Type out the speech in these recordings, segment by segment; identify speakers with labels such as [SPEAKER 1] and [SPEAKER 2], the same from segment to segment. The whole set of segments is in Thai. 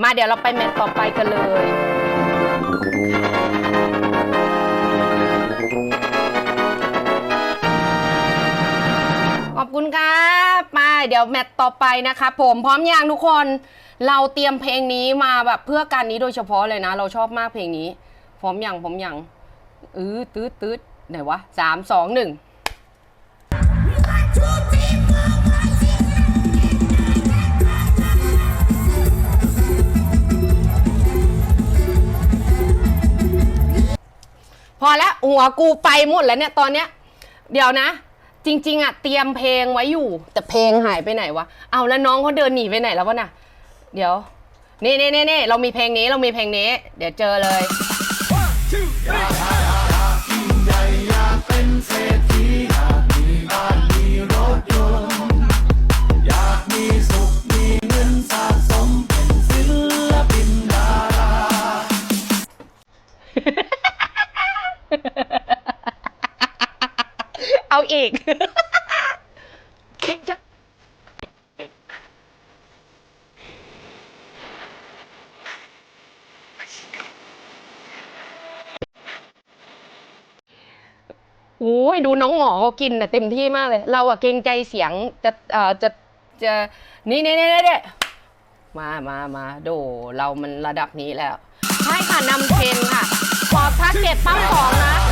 [SPEAKER 1] มาเดี๋ยวเราไปแมตช์ต่อไปกันเลย ขอบคุณครับมาเดี๋ยวแมตช์ต่อไปนะคะ ผมพร้อมยังทุกคน เราเตรียมเพลงนี้มาแบบเพื่อการนี้โดยเฉพาะเลยนะ เราชอบมากเพลงนี้ พร้อมยังพร้อมยังอือตืดตืดไหนวะสามสองหนึ่ง พอแล้วหัวกูไปหมดแล้วเนี่ยตอนเนี้ย เดี๋ยวนะ จริง ๆอะเตรียมเพลงไว้อยู่ แต่เพลงหายไปไหนวะเอาแล้วน้องเขาเดินหนีไปไหนแล้ววะน่ะ เดี๋ยวนี่นี่นี่นี่เรามีเพลงนี้เรามีเพลงนี้ เดี๋ยวเจอเลย เอาอีกเจังโอ้ยดูน้องหมอเขากินน่ะเต็มที่มากเลย เราอะเกรงใจเสียงจะเอ่อจะจะนี่นี่นี่นี่มามามาโดเรามันระดับนี้แล้ว ใช่ค่ะนำเทรนค่ะขอบทักเก็ตปั้มของนะ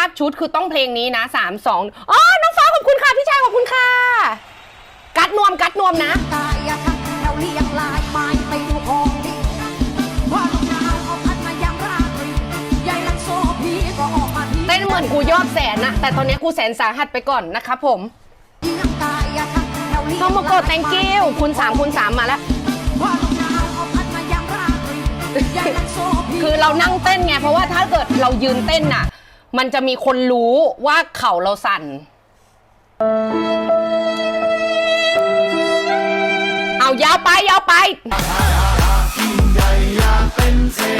[SPEAKER 1] าพชุดคือต้องเพลงนี้นะสามสองอ๋อ น้องฟ้าขอบคุณค่ะ พี่ชายขอบคุณค่ะ กัดนวมกัดนวมนะ
[SPEAKER 2] ตายอะทักแถวเรียงลายไม้ไปดูของดีพอลงน้ำเอาพัดมายังราตรียายลังโซพีก็ออกมาที
[SPEAKER 1] เต้นเหมือนกูยอดแสนนะแต่ตอนนี้กูแสนสาหัสไปก่อนนะครับผม
[SPEAKER 2] เยียงตายอะทักแถวเรียง
[SPEAKER 1] โมโมโก thank you คูณสามคูณสามมาแล้ว
[SPEAKER 2] พอลงน้ำเอาพัดมายังราตรียายลังโซพี
[SPEAKER 1] คือเรานั่งเต้นไง เพราะว่าถ้าเกิดเรายืนเต้นน่ะ มันจะมีคนรู้ว่าเข่าเราสั่น เอายาวไปยาวไปโ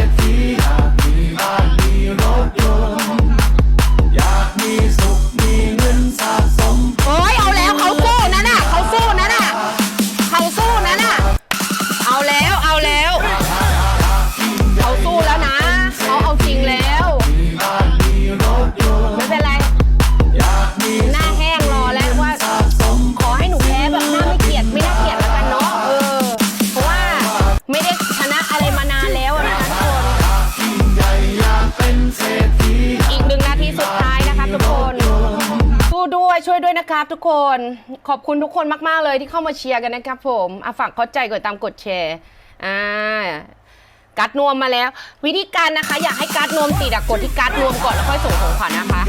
[SPEAKER 1] ชนะอะไรมานานแล้วอะนะคะทุกคนอีกหนึ่งนาทีสุดท้ายนะครับทุกคนสู้ด้วยช่วยด้วยนะครับ ทุกคนขอบคุณทุกคนมาก ๆ เลยที่เข้ามาเชียร์กันนะครับ ผมอะฝากเข้าใจกดตามกดแชร์อ่าการ์ดนวมมาแล้ว วิธีการนะคะ อยากให้การ์ดนวมติดอะกดที่การ์ดนวมก่อนแล้วค่อยส่งของขวัญนะคะ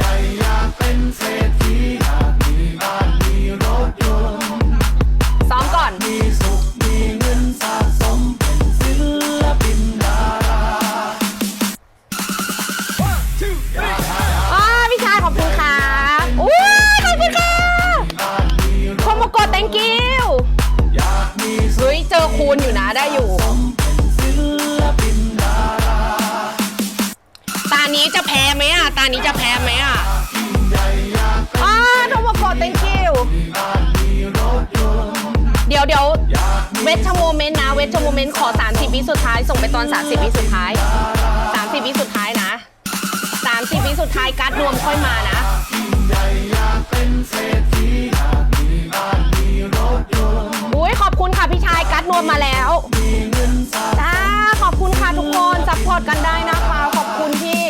[SPEAKER 1] วเวเวชโมเมนต์นะ เวชโมเมนต์ขอ 30 วิสุดท้าย ส่งไปตอน 30 วิสุดท้าย 30 วิสุดท้ายนะ 30 วิสุดท้ายการ์ดรวมค่อยมานะอุ้ยขอบคุณค่ะพี่ชายการ์ดรวมมาแล้วจ้าขอบคุณค่ะทุกคนซัพพอร์ตกันได้นะคะขอบคุณที่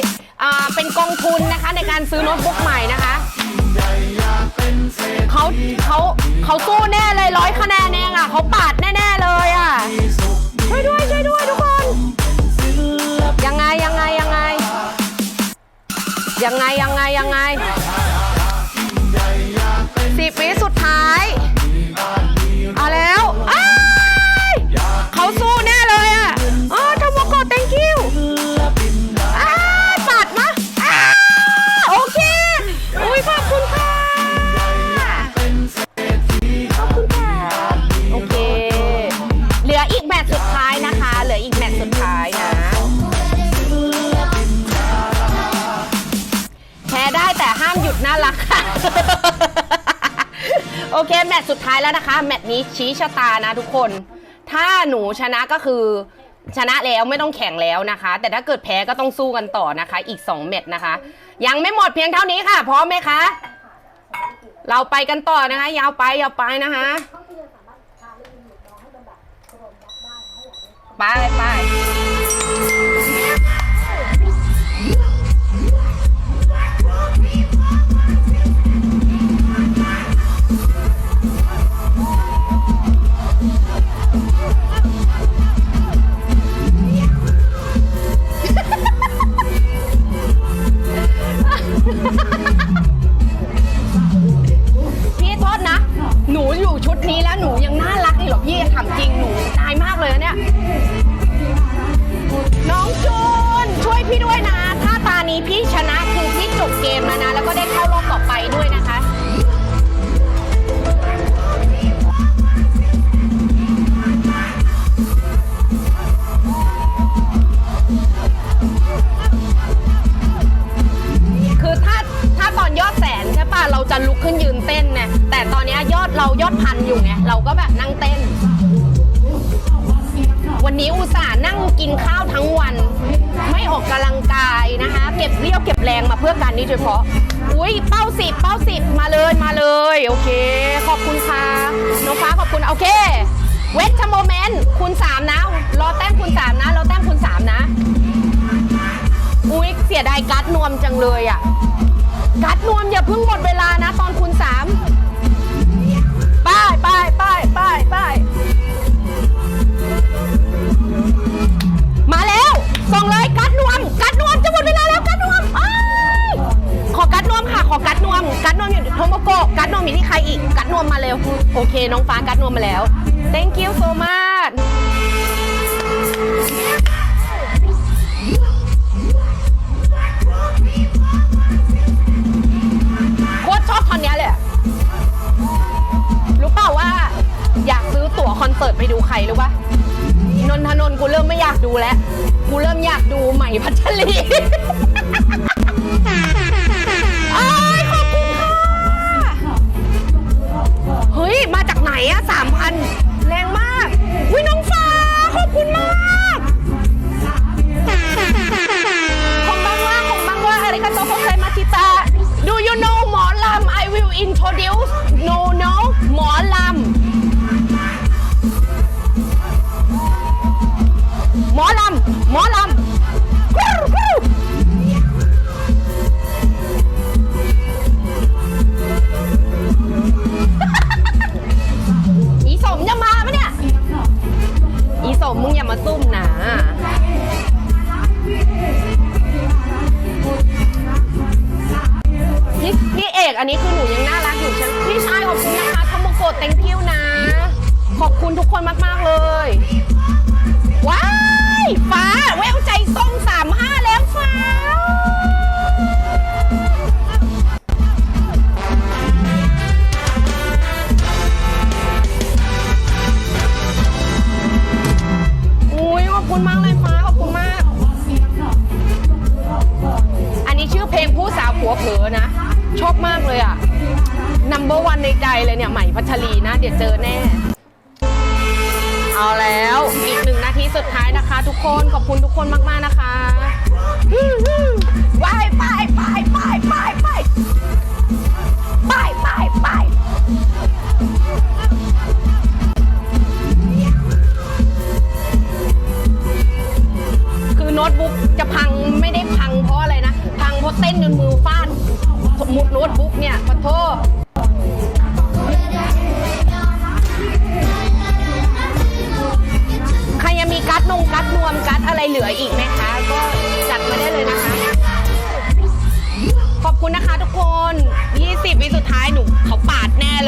[SPEAKER 1] อ่าเป็นกองทุนนะคะในการซื้อโน้ตบุ๊กใหม่นะคะเขาเขาเขาสู้แน่เลยร้อยคะแนนเองอะเขาปาด เลยอะ ช่วยด้วยช่วยด้วยทุกคน ยังไงยังไงยังไง ยังไงยังไงยังไงสิบวิสุดท้าย ท้ายแล้วนะคะ แมตช์นี้ชี้ชะตานะทุกคน ถ้าหนูชนะก็คือชนะแล้วไม่ต้องแข่งแล้วนะคะ แต่ถ้าเกิดแพ้ก็ต้องสู้กันต่อนะคะ อีก2แมตช์นะคะ ยังไม่หมดเพียงเท่านี้ค่ะ พร้อมไหมคะ เราไปกันต่อนะคะ ยาวไปยาวไปนะคะไปไป เป้าสิบเป้าสิบมาเลยมาเลย โอเค ขอบคุณค่ะน้องฟ้าขอบคุณโอเคเวทโมเมนต์คุณสามนะ รอแต้มคุณสามนะ รอแต้มคุณสามนะ อุ้ยเสียดายการ์ดนวมจังเลยอะการ์ดนวมอย่าเพิ่งหมดเวลานะ ตอนคุณสามไป้ายป้ายป้ายป้ายป้าย มมาเร็ว โอเค น้องฟ้ากัดนวมมาแล้ว thank you so much โคตรชอบตอนเนี้ยเลยอะรู้เปล่าว่า อยากซื้อตั๋วคอนเสิร์ตไปดูใครรู้ปะนนทนนกูเริ่มไม่อยากดูแล้ว กูเริ่มอยากดูใหม่พัชรี มาจากไหนอะสามพันแรงมากวิน้องฟ้าขอบคุณมากของบางว่าของบางว่าอาริกาโตโกไซมาชิตา Do you know หมอลำ I will introduce no no หมอลำ คุณทุกคนมาก ๆ เลย ว้าย ฟ้า แววใจส้มสามห้าแล้วฟ้า อุ้ยขอบคุณมากเลยฟ้า ขอบคุณมาก อันนี้ชื่อเพลงผู้สาวผัวเผลอนะ ชอบมากเลยอะ number one ในใจเลยเนี่ยใหม่พัชรีนะ เดี๋ยวเจอแน่ เอาแล้วอีกหนึ่งนาทีสุดท้ายนะคะ ทุกคนขอบคุณทุกคนมากๆนะคะไปไปไปไปไปไปไปไปไปคือโน้ตบุ๊กจะพังไม่ได้พังเพราะอะไรนะ พังเพราะเต้นจนมือฟาดหมุดโน้ตบุ๊กเนี่ย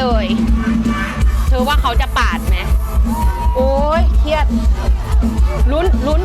[SPEAKER 1] เลย เธอว่าเขาจะปาดไหม โอ้ยเครียดลุ้นลุ้น